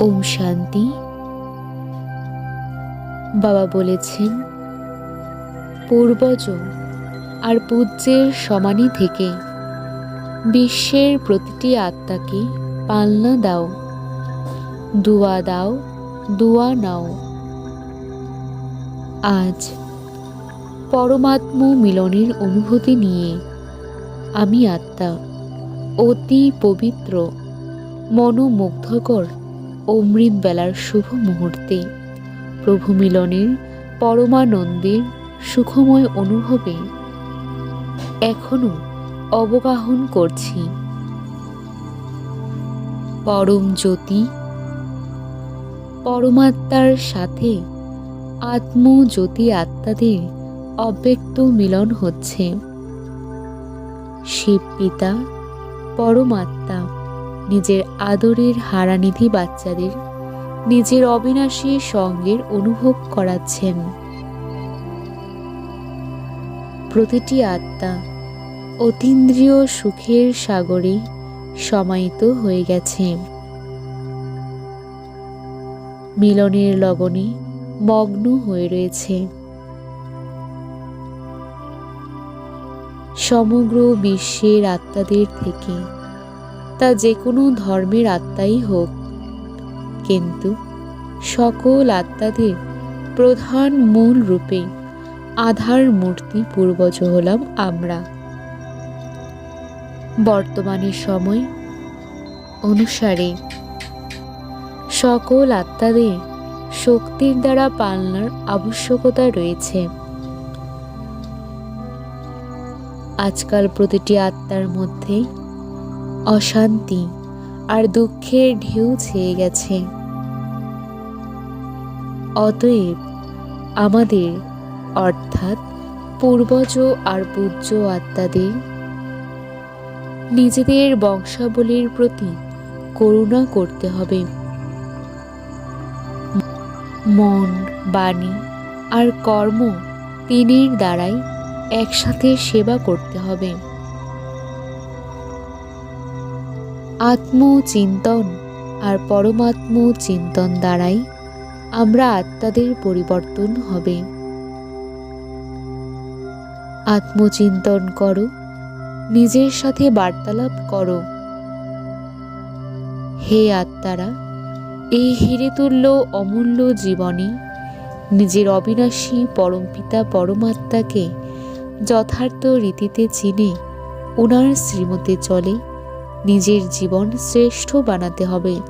ওম শান্তি। বাবা বলেছেন, পূর্বজ আর পূজ্যের সমানি থেকে বিশ্বের প্রতিটি আত্মাকে পালনা দাও, দুয়া দাও, দুয়া নাও। আজ পরমাত্ম মিলনের অনুভূতি নিয়ে আমি আত্মা অতি পবিত্র, মনোমুগ্ধকর অমৃত বেলার শুভ মুহূর্তে প্রভু মিলনের পরমানন্দের সুখময় অনুভবে এখনও অবগাহন করছি। পরম জ্যোতি, পরমাত্মার সাথে আত্মজ্যোতি আত্মাদের অব্যক্ত মিলন হচ্ছে। শিব পিতা, পরমাত্মা। নিজের আদরের হারানিধি বাচ্চাদের, নিজের অবিনাশী সঙ্গের অনুভব করাচ্ছেন। প্রতিটি আত্মা অতীন্দ্রিয় সুখের সাগরে সমাহিত হয়ে গেছে। মিলনের লগনে মগ্ন হয়ে রয়েছে। সমগ্র বিশ্বের আত্মাদের থেকে তা যে কোনো ধর্মের আত্মাই হোক। কিন্তু সকল আত্মাদের প্রধান মূল রূপে আধার মূর্তি পূর্বজ হলাম আমরা। বর্তমানের সময় অনুসারে সকল আত্মাদের শক্তির দ্বারা পালনার আবশ্যকতা রয়েছে। আজকাল প্রতিটি আত্মার মধ্যে অশান্তি আর দুঃখের ঢেউ ছেয়ে গেছে। অতএব আমাদের, অর্থাৎ পূর্বজ আর পূজ্য আত্মাদের, নিজেদের বংশাবলীর প্রতি করুণা করতে হবে। মন, বাণী আর কর্ম তিনের দ্বারাই একসাথে সেবা করতে হবে। আত্মচিন্তন আর পরমাত্ম চিন্তন দ্বারাই আমরা আত্মাদের পরিবর্তন হবে। আত্মচিন্তন করো, নিজের সাথে বার্তালাপ করো। হে আত্মারা, এই হিরেতুল্য অমূল্য জীবনে নিজের অবিনাশী পরমপিতা পরমাত্মাকে যথার্থ রীতিতে চিনে ওনার শ্রীমতে চলে। নিজের জীবন শ্রেষ্ঠ বানাতে হবে।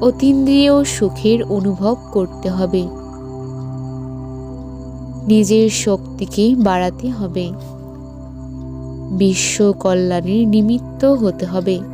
অতীন্দ্রিয় সুখের অনুভব করতে হবে। নিজের শক্তিকে বাড়াতে হবে। বিশ্ব কল্যাণের নিমিত্ত হতে হবে।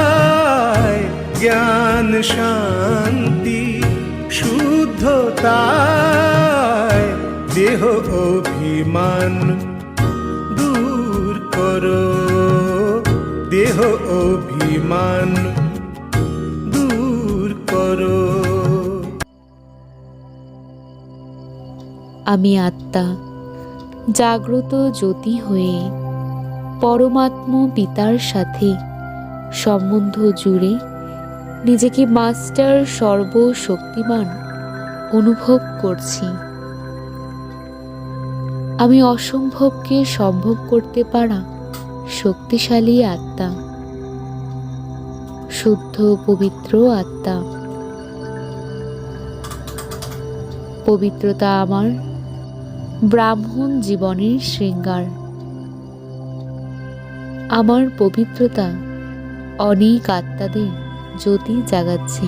জ্ঞান শান্তি, শুদ্ধতায় দেহ অভিমান দূর করো। দেহ অভিমান দূর করো। আমি আত্মা, জাগ্রত জ্যোতি হয়ে পরমাত্ম পিতার সাথে সম্বন্ধ জুড়ে নিজেকে মাস্টার সর্বশক্তিমান অনুভব করছি। আমি অসম্ভবকে সম্ভব করতে পারা শক্তিশালী আত্মা, শুদ্ধ পবিত্র আত্মা। পবিত্রতা আমার ব্রাহ্মণ জীবনের শৃঙ্গার। আমার পবিত্রতা অনেক আত্মাদের জ্যোতি জাগাচ্ছে।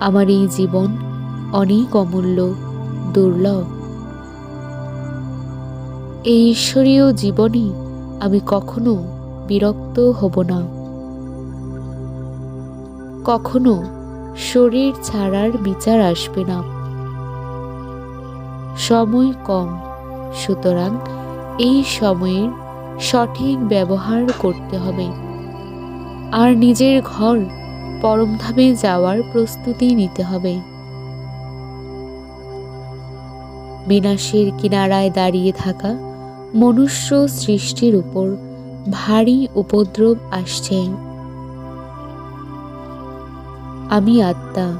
আমার এই জীবন অনেক অমূল্য, দুর্লভ। এই ঈশ্বরীয় জীবনে আমি কখনো বিরক্ত হব না। কখনো শরীর ছাড়ার বিচার আসবে না। সময় কম, সুতরাং এই সময়ের সঠিক ব্যবহার করতে হবে। আর নিজের ঘর পরমধামে যাওয়ার প্রস্তুতি নিতে হবে। বিনাশের কিনারায় দাঁড়িয়ে থাকা মনুষ্য সৃষ্টির উপর ভারী উপদ্রব আসছে। আমি আত্মা,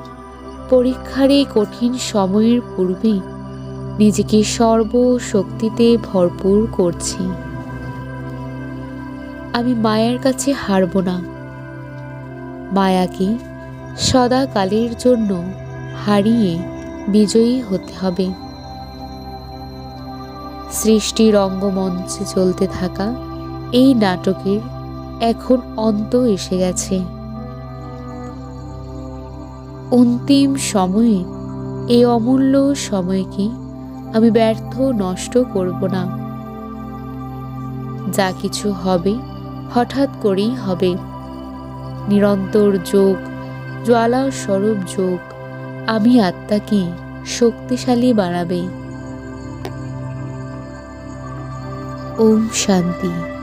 পরীক্ষার এই কঠিন সময়ের পূর্বে নিজেকে সর্বশক্তিতে ভরপুর করছি। আমি মায়ের কাছে হারব না। মায়াকে সদাকালের জন্য হারিয়ে বিজয়ী হতে হবে। সৃষ্টি রঙ্গমঞ্চে চলতে থাকা এই নাটকের এখন অন্ত এসে গেছে। অন্তিম সময়ে, এই অমূল্য সময়কে আমি ব্যর্থ নষ্ট করব না। যা কিছু হবে হঠাৎ করেই হবে। নিরন্তর যোগ জ্বালা স্বরূপ যোগ আমি আত্মাকে শক্তিশালী বানাবে। ওম শান্তি।